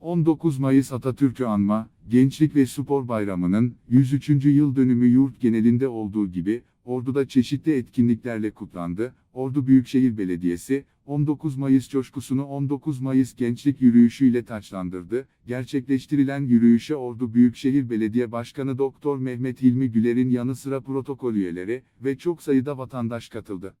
19 Mayıs Atatürk'ü anma, Gençlik ve Spor Bayramı'nın 103. yıl dönümü yurt genelinde olduğu gibi, Ordu'da çeşitli etkinliklerle kutlandı. Ordu Büyükşehir Belediyesi, 19 Mayıs coşkusunu 19 Mayıs Gençlik Yürüyüşü ile taçlandırdı. Gerçekleştirilen yürüyüşe Ordu Büyükşehir Belediye Başkanı Doktor Mehmet Hilmi Güler'in yanı sıra protokol üyeleri ve çok sayıda vatandaş katıldı.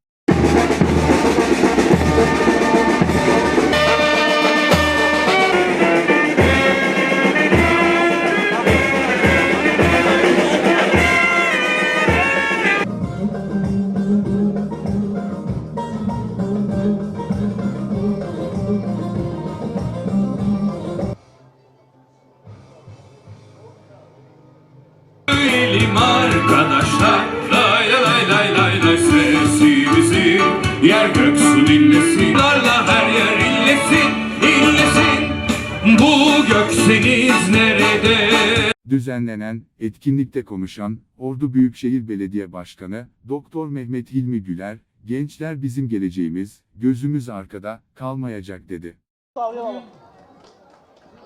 Gökseniz nerede Düzenlenen etkinlikte konuşan Ordu Büyükşehir Belediye Başkanı Doktor Mehmet Hilmi Güler, "Gençler bizim geleceğimiz, gözümüz arkada kalmayacak." dedi. Bugün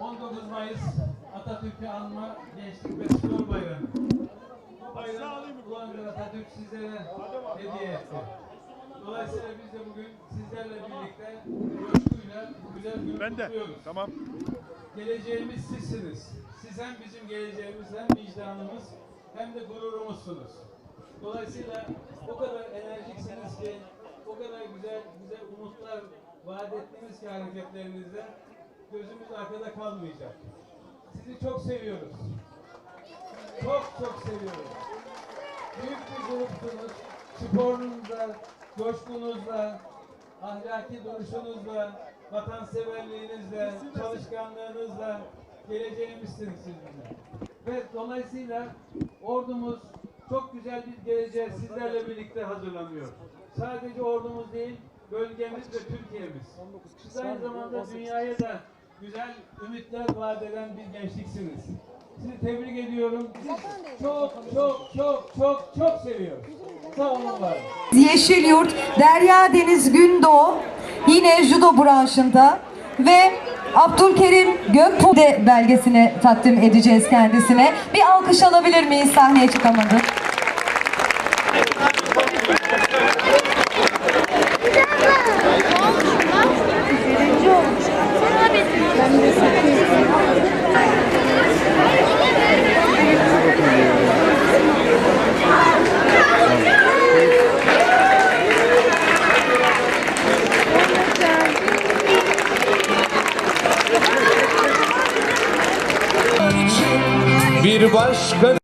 19 Mayıs Atatürk'ü anma Gençlik ve Spor Bayramı. Bu bayramı Ulan Atatürk sizlere hediye etti. Dolayısıyla biz de bugün sizlerle birlikte coşkuyla bu güzel günü Ben de. kutluyoruz. Tamam. Geleceğimiz sizsiniz. Siz hem bizim geleceğimiz hem vicdanımız hem de gururumuzsunuz. Dolayısıyla o kadar enerjiksiniz ki, o kadar güzel güzel umutlar vaat ettiniz ki hareketlerinizde gözümüz arkada kalmayacak. Sizi çok seviyoruz. Çok çok seviyoruz. Büyük bir grupsunuz. Sporunuzla, coşkunuzla, ahlaki duruşunuzla, vatanseverliğinizle, çalışkanlığınızla geleceğimizsiniz siz bizim. Ve dolayısıyla ordumuz çok güzel bir geleceğe sizlerle birlikte hazırlanıyor. Sadece ordumuz değil, bölgemiz ve Türkiye'miz. Siz aynı zamanda dünyaya da güzel ümitler vaat eden bir gençliksiniz. Sizi tebrik ediyorum. Sizi çok çok çok çok çok seviyorum. Yeşilyurt, Derya Deniz Gündoğ yine judo branşında ve Abdülkerim Göktuğ de belgesini takdim edeceğiz kendisine. Bir alkış alabilir miyiz sahneye çıkamadı? Bir başka